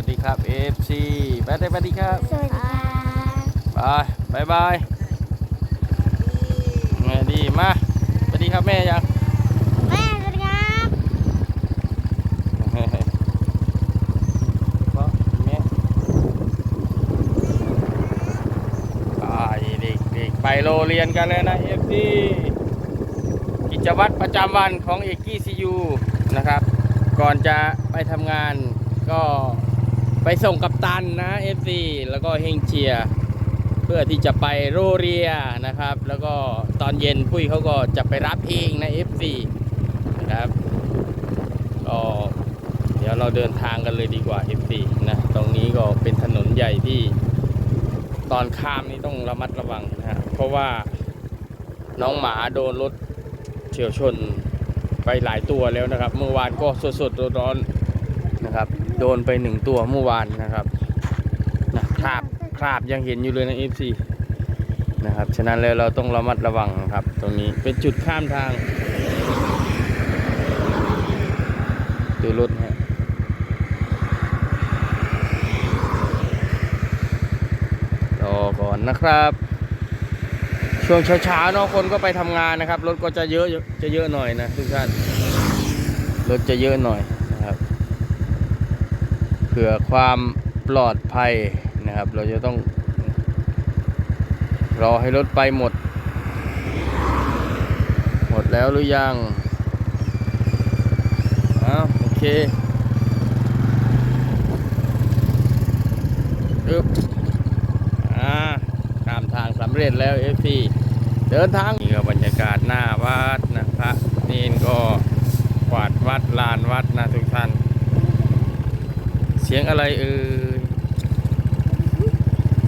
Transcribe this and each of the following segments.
วัสดีครับ FC ไปได้สวัสดีครับสวัสดีค่ะบายบายบายไงดีมาสวัสดีครับแม่ยังแม่สวัสดีครับพ่อแม่ไปเด็กเด็กๆไปโรงเรียนกันเลยนะ FC กิจวัตรประจำวันของเอกกี้ซียูนะครับ ก่อนจะไปทำงานก็ ไปส่งกับตันนะ FC แล้วก็เฮงเชีย เพื่อที่จะไปโรเรียนะครับ แล้วก็ตอนเย็นพุ้ยเขาก็จะไปรับเองนะ FC นะครับก็เดี๋ยวเราเดินทางกันเลยดีกว่า FC นะตรงนี้ก็เป็นถนนใหญ่ที่ตอนข้ามนี่ต้องระมัดระวังนะฮะเพราะว่าน้องหมาโดนรถเฉียวชนไปหลายตัวแล้วนะครับ เมื่อวานก็สดๆร้อนๆ นะครับ โดนไปหนึ่งตัวเมื่อวานนะครับนะคราบคราบยังเห็นอยู่เลยนะ FC นะครับ ฉะนั้นแล้วเราต้องระมัดระวังครับ ตรงนี้เป็นจุดข้ามทางดูรถฮะรอก่อนนะครับ ช่วงเช้าๆเนาะคนก็ไปทำงานนะครับ รถก็จะเยอะจะเยอะหน่อยนะทุกท่านรถจะเยอะหน่อย เพื่อความปลอดภัยนะครับ เราจะต้อง รอให้รถไปหมด หมดแล้วหรือยังอ้าวโอเคอึ๊บอ่าข้ามทางสำเร็จแล้ว f อฟีเดินทางนี่ก็บรรยากาศหน้าวัดนะพระนี่ก็กวาดวัดลานวัดนะทุกท่าน สียงอะไรเอ่ย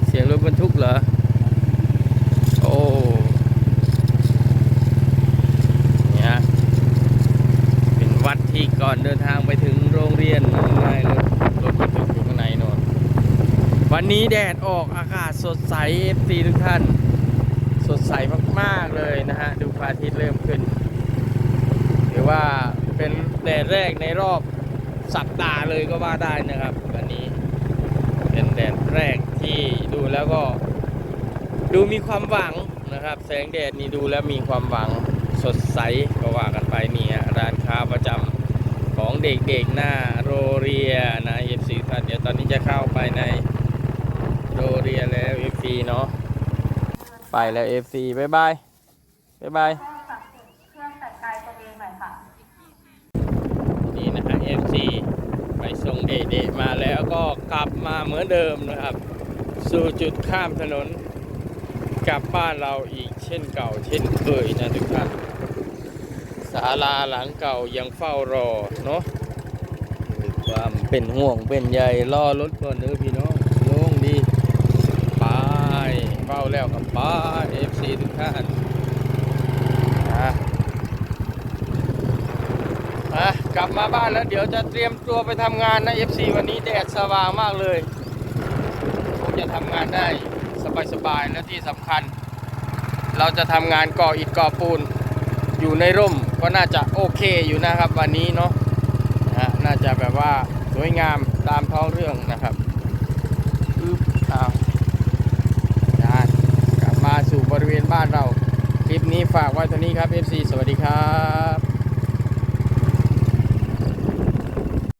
เสียงรถบรรทุกเหรอ โอ้เนี่ยฮะเป็นวัดที่ก่อนเดินทางไปถึงโรงเรียนง่ายเลยรถบรรทุกอยู่ข้างในโนนวันนี้แดดออกอากาศสดใสเอฟซีทุกท่าน สดใสมาก ๆ เลยนะฮะ ดูพระอาทิตย์เริ่มขึ้น หรือว่าเป็นแดดแรกในรอบ สัปดาห์เลยก็ว่าได้นะครับวันนี้เป็นแดดแรกที่ดูแล้วก็ ดูมีความหวังนะครับ แสงแดดนี่ดูแล้วมีความหวังสดใสก็ว่ากันไปนี่ร้านค้าประจำของเด็กๆหน้าโรเรียนะเอฟซีท่านเดี๋ยวตอนนี้จะเข้าไปในโรเรียแล้วเอฟซีเนาะไปแล้วเอฟซีบายบายบายบาย เครื่องแต่งกายตัวเองหน่อยค่ะ นี่นะฮะเอฟซีไปส่งเด็กๆมาแล้วก็กลับมาเหมือนเดิมนะครับ สู่จุดข้ามถนน กลับบ้านเราอีกเช่นเก่า เช่นเคยนะทุกท่านศาลาหลังเก่ายังเฝ้ารอเนาะความเป็นห่วงเป็นใยรอรถก่อนเด้อพี่น้องโล่งดีไปเฝ้าแล้วกับไปาเอฟซีทุกท่านอะอะกลั บมาบ้านแล้วเดี๋ยวจะเตรียมตัวไปทำงานนะ FC วันนี้แดดสว่างมากเลยผมจะทำงานได้สบายๆและที่สำคัญ เราจะทำงานก่ออิฐก่อปูน อยู่ในร่มก็น่าจะโอเคอยู่นะครับวันนี้เนาะนะฮะน่าจะแบบว่าสวยงามตามท้องเรื่องนะครับอึ๊บอ้าวได้กลับมาสู่บริเวณบ้านเรา คลิปนี้ฝากไว้เท่านี้ครับ FC สวัสดีครับ